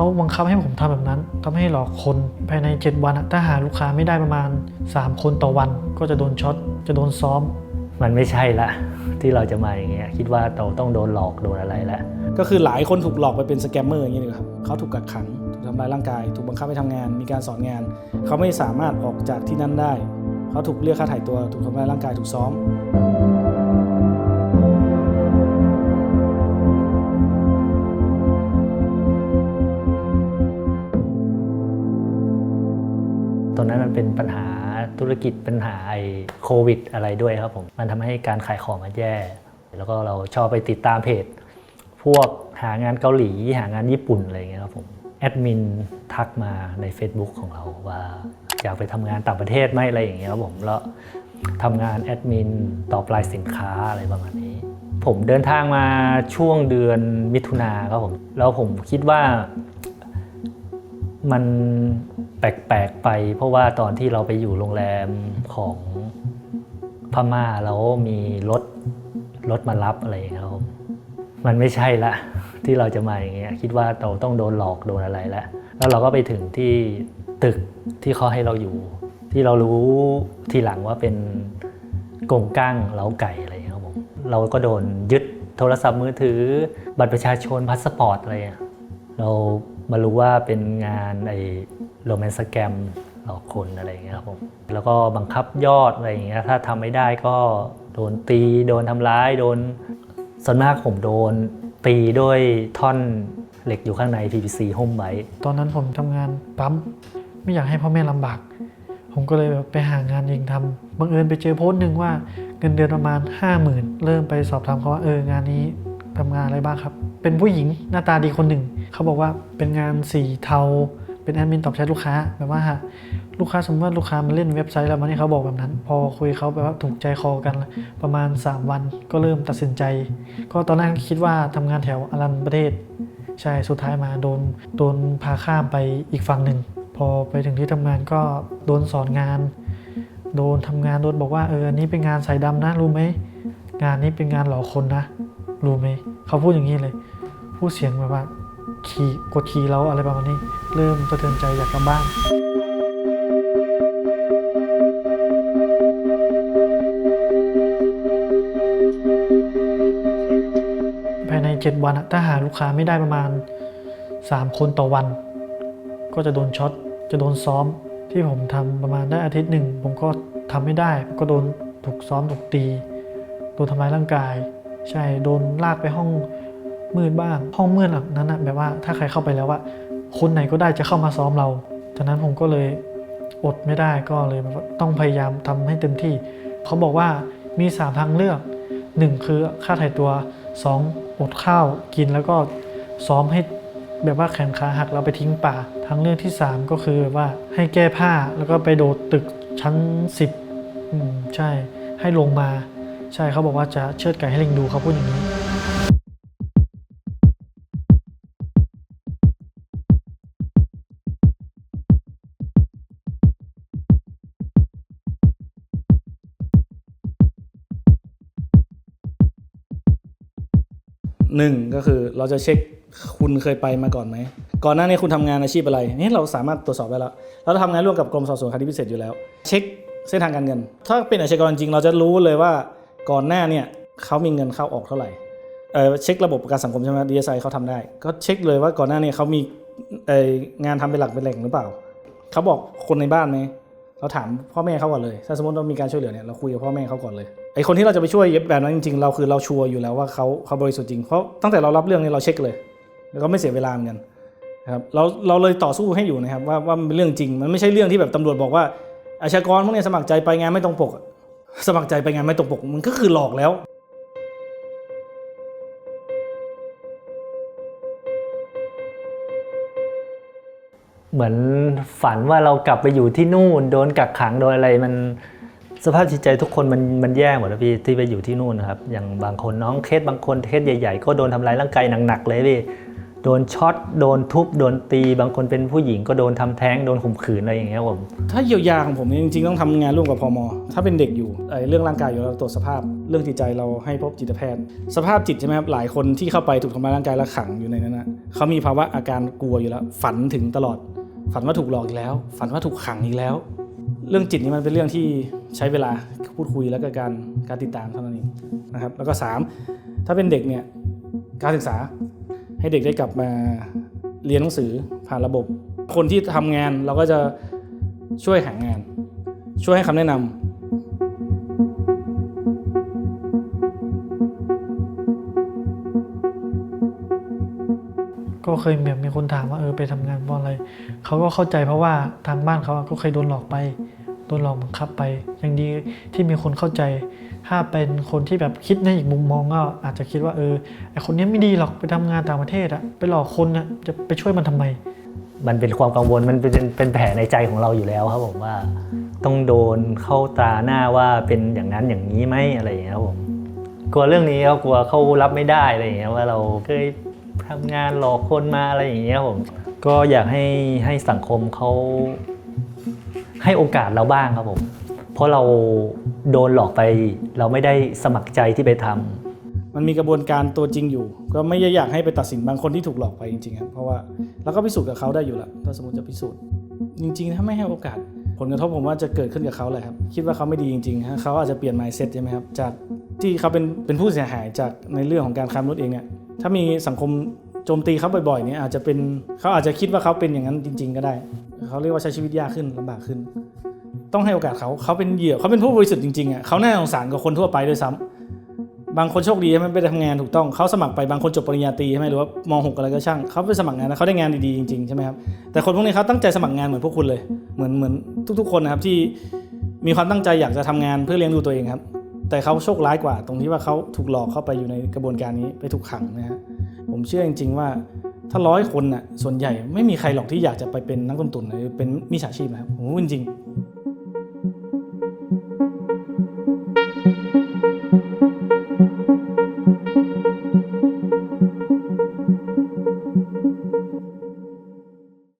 เขาบังคับให้ผมทำแบบนั้นทำให้หลอกคนภายใน 7 วันอะถ้าหาลูกค้าไม่ได้ประมาณ 3 คนต่อวัน ก็จะโดนช็อตจะโดนซ้อม มันไม่ใช่ละ ที่เราจะมาอย่างเงี้ยคิดว่าเราต้องโดนหลอกโดนอะไรแล้วก็คือหลายคนถูกหลอกไปเป็นสแกมเมอร์อย่างนี้เลยครับเขาถูกกักขังถูกทำร้ายร่างกาย ถูกบังคับให้ทำงาน มีการสอนงาน เขาไม่สามารถออกจากที่นั่นได้ เขาถูกเรียกค่าถ่ายตัว ถูกทำร้ายร่างกายถูกซ้อม เป็นปัญหาธุรกิจปัญหาไอ้โควิด อะไรด้วยครับผม มันทำให้การขายของมันแย่ แล้วก็เราชอบไปติดตามเพจ พวกหางานเกาหลี หางานญี่ปุ่นอะไรอย่างเงี้ยครับผมแอดมินทักมาใน Facebook ของเราว่าอยากไปทำงานต่างประเทศไหมอะไรอย่างเงี้ยครับผมแล้วทำงานแอดมินตอบลน์สินค้าอะไรประมาณนี้ ผมเดินทางมาช่วงเดือนมิถุนาครับผม แล้วผมคิดว่ามัน แปลกๆไป เพราะว่าตอนที่เราไปอยู่โรงแรมของพม่าแล้วมีรถรถมารับอะไรอย่างเงี้ยครับมันไม่ใช่ละที่เราจะมาอย่างเงี้ยคิดว่าเราต้องโดนหลอกโดนอะไรแล้วแล้วเราก็ไปถึงที่ตึกที่เขาให้เราอยู่ ที่เรารู้ทีหลังว่าเป็นกงกั้งเล้าไก่อะไรอย่างเงี้ยครับผมเราก็โดนยึดโทรศัพท์มือถือ บัตรประชาชนพาสปอร์ตอะไรเรามารู้ว่าเป็นงานไอ โรแมนสแกมหลอกคนอะไรอย่างเงี้ยครับผมแล้วก็บังคับยอดอะไรอย่างเงี้ยถ้าทำไม่ได้ก็โดนตีโดนทำร้ายโดนส่วนมากผมโดนตีด้วยท่อนเหล็กอยู่ข้างใน PVC หุ้มไว้ตอนนั้นผมทำงานปั๊มไม่อยากให้พ่อแม่ลำบากผมก็เลยแบบไปหางานเองทำบังเอิญไปเจอโพสต์หนึ่งว่าเงินเดือนประมาณ 5 0,000 เริ่มไปสอบถามเขาว่าเอองานนี้ทำงานอะไรบ้างครับ เป็นผู้หญิงหน้าตาดีคนหนึ่ง เขาบอกว่าเป็นงานสีเทา เป็นแอดมินตอบแชทลูกค้าแบบว่าลูกค้าสมมติว่าลูกค้ามาเล่นเว็บไซต์แล้วมันให้เขาบอกแบบนั้น พอคุยเขาแบบว่าถูกใจคอกันประมาณ 3 วันก็เริ่มตัดสินใจ ก็ตอนนั้นคิดว่าทำงานแถวอรันประเทศ ใช่สุดท้ายมาโดนโดนพาข้ามไปอีกฝั่งหนึ่ง พอไปถึงที่ทำงานก็โดนสอนงาน โดนทำงานโดนบอกว่าเอออันนี้เป็นงานสายดำนะรู้ไหมงานนี้เป็นงานหลอกคนนะรู้ไหมเขาพูดอย่างนี้เลย พูดเสียงแบบว่า ขี่กดขี่เราอะไรประมาณนี้ เริ่มสะเทือนใจอยากกลับบ้านภายใน 7 วันถ้าหาลูกค้าไม่ได้ประมาณ 3 คนต่อวัน ก็จะโดนช็อตจะโดนซ้อมที่ผมทำประมาณได้อาทิตย์หนึ่งผมก็ทำไม่ได้ ก็โดนถูกซ้อมถูกตี โดนทำร้ายร่างกาย ใช่โดนลากไปห้อง มืดบ้าง ห้องมืดหลังนั้นนะแบบว่าถ้าใครเข้าไปแล้วว่าคนไหนก็ได้จะเข้ามาซ้อมเราจากนั้นผมก็เลยอดไม่ได้ก็เลยต้องพยายามทำให้เต็มที่ เขาบอกว่ามี 3 ทางเลือก 1 คือค่าถ่ายตัว 2 อดข้าวกินแล้วก็ซ้อมให้แบบว่าแขนขาหักเราไปทิ้งป่า ทางเลือกที่ 3 ก็คือแบบว่าให้แก้ผ้าแล้วก็ไปโดดตึกชั้น 10 อืมใช่ให้ลงมา ใช่เขาบอกว่าจะเชิดไก่ให้ลิงดูเขาพูดอย่างนี้ หนึ่งก็คือเราจะเช็คคุณเคยไปมาก่อนไหม ก่อนหน้านี้คุณทำงานอาชีพอะไรนี่เราสามารถตรวจสอบได้แล้วเราทำงานร่วมกับกรมสอบสวนคดีพิเศษอยู่แล้ว เช็คเส้นทางการเงิน ถ้าเป็นอาชญากรจริงเราจะรู้เลยว่าก่อนหน้าเนี่ยเขามีเงินเข้าออกเท่าไหร่เออเช็คระบบประกันสังคมใช่ไหมดีเอสไอเขาทำได้ ก็เช็คเลยว่าก่อนหน้านี้เขามีงานทำเป็นหลักเป็นแหล่งหรือเปล่า เขาบอกคนในบ้านไหม เราถามพ่อแม่เขาก่อนเลย ถ้าสมมติเรามีการช่วยเหลือเนี่ยเราคุยกับพ่อแม่เขาก่อนเลย ไอคนที่เราจะไปช่วยแบบนั้นจริงๆ เราคือเราชัวร์อยู่แล้วว่าเขาเขาบริสุทธิ์จริง เพราะตั้งแต่เรารับเรื่องนี้เราเช็คเลย แล้วก็ไม่เสียเวลาเหมือนกันนะครับ เราเราเลยต่อสู้ให้อยู่นะครับว่าว่ามันเป็นเรื่องจริง มันไม่ใช่เรื่องที่แบบตำรวจบอกว่าอาชญากรพวกนี้สมัครใจไปงานไม่ตรงปก สมัครใจไปงานไม่ตรงปก มันก็คือหลอกแล้ว เหมือนฝันว่าเรากลับไปอยู่ที่นู่น โดนกักขังโดนอะไรมันสภาพจิตใจทุกคนมันมันแย่หมดแล้วพี่ที่ไปอยู่ที่นู่นนะครับอย่างบางคนน้องเคสบางคนเคสใหญ่ ๆ ก็โดนทำร้ายร่างกายหนักๆเลยพี่โดนช็อตโดนทุบโดนตี บางคนเป็นผู้หญิงก็โดนทำแท้งโดนข่มขืนอะไรอย่างเงี้ยผมถ้าเยียวยาของผมเนี่ยจริงๆต้องทำงานร่วมกับพมอถ้าเป็นเด็กอยู่ไอ้เรื่องร่างกายอยู่แล้วเราตรวจสภาพ เรื่องจิตใจเราให้พบจิตแพทย์ สภาพจิตใช่ไหมครับหลายคนที่เข้าไปถูกทำร้ายร่างกายและขังอยู่ในนั้นนะเขามีภาวะอาการกลัวอยู่แล้ว ฝันถึงตลอด ฝันว่าถูกหลอกอีกแล้ว ฝันว่าถูกขังอีกแล้ว เรื่องจิตนี่มันเป็นเรื่องที่ใช้เวลาพูดคุยแล้วก็การการติดตามเท่านั้นเองนะครับ แล้วก็สามถ้าเป็นเด็กเนี่ยการศึกษาให้เด็กได้กลับมาเรียนหนังสือผ่านระบบ คนที่ทำงานเราก็จะช่วยหางาน ช่วยให้คำแนะนำ ก็เคยแบบมีคนถามว่าเออไปทำงานเพราะอะไรเขาก็เข้าใจเพราะว่าทางบ้านเขาก็เคยโดนหลอกไปโดนหลอกบังคับไป อย่างดีที่มีคนเข้าใจ ถ้าเป็นคนที่แบบคิดในอีกมุมมองก็อาจจะคิดว่าเออไอคนนี้ไม่ดีหรอกไปทำงานต่างประเทศอะไปหลอกคนอะจะไปช่วยมันทำไม มันเป็นความกังวลมันเป็นเป็นแผลในใจของเราอยู่แล้วครับผมว่า ต้องโดนเข้าตาหน้าว่าเป็นอย่างนั้นอย่างนี้ไหมอะไรอย่างเงี้ยครับผมกลัวเรื่องนี้ครับกลัวเขารับไม่ได้อะไรอย่างเงี้ยว่าเราเคย ทำงานหลอกคนมาอะไรอย่างเงี้ยผมก็อยากให้ให้สังคมเขาให้โอกาสเราบ้างครับผม เพราะเราโดนหลอกไป เราไม่ได้สมัครใจที่ไปทำมันมีกระบวนการตัวจริงอยู่ ก็ไม่ได้อยากให้ไปตัดสินบางคนที่ถูกหลอกไปจริงๆครับเพราะว่าเราก็พิสูจน์กับเขาได้อยู่แล้วถ้าสมมติจะพิสูจน์ จริงๆถ้าไม่ให้โอกาส ผลกระทบผมว่าจะเกิดขึ้นกับเขาแหละครับ คิดว่าเขาไม่ดีจริงๆฮะเขาอาจจะเปลี่ยน mindset ใช่ไหมครับ จากที่เขาเป็นเป็นผู้เสียหายจากในเรื่องของการค้ามนุษย์เองเนี่ย ถ้ามีสังคมโจมตีเขาบ่อยๆเนี่ยอาจจะเป็นเขาอาจจะคิดว่าเขาเป็นอย่างนั้นจริง ๆ ก็ได้ เขาเรียกว่าใช้ชีวิตยากขึ้นลำบากขึ้น ต้องให้โอกาสเขาเขาเป็นเหยื่อเขาเป็นผู้บริสุทธิ์จริงๆอะเขาน่าสงสารกว่าคนทั่วไปด้วยซ้ำ บางคนโชคดีใช่ไหมไปทำงานถูกต้องเขาสมัครไปบางคนจบปริญญาตรีใช่ไหมหรือว่ามหกอะไรก็ช่างเขาไปสมัครงานแล้วเขาได้งานดีๆจริงๆใช่ไหมครับแต่คนพวกนี้เขาตั้งใจสมัครงานเหมือนพวกคุณเลย เหมือนเหมือนทุก ๆ คนนะครับที่มีความตั้งใจอยากจะทำงานเพื่อเลี้ยงดูตัวเองครับ แต่เขาโชคร้ายกว่า ตรงที่ว่าเขาถูกหลอกเข้าไปอยู่ในกระบวนการนี้ไปถูกขังนะฮะผมเชื่อจริง ๆ ว่าถ้าร้อยคนน่ะส่วนใหญ่ไม่มีใครหรอกที่อยากจะไปเป็นนักลงทุนหรือเป็นมิจฉาชีพนะครับผมพูดจริง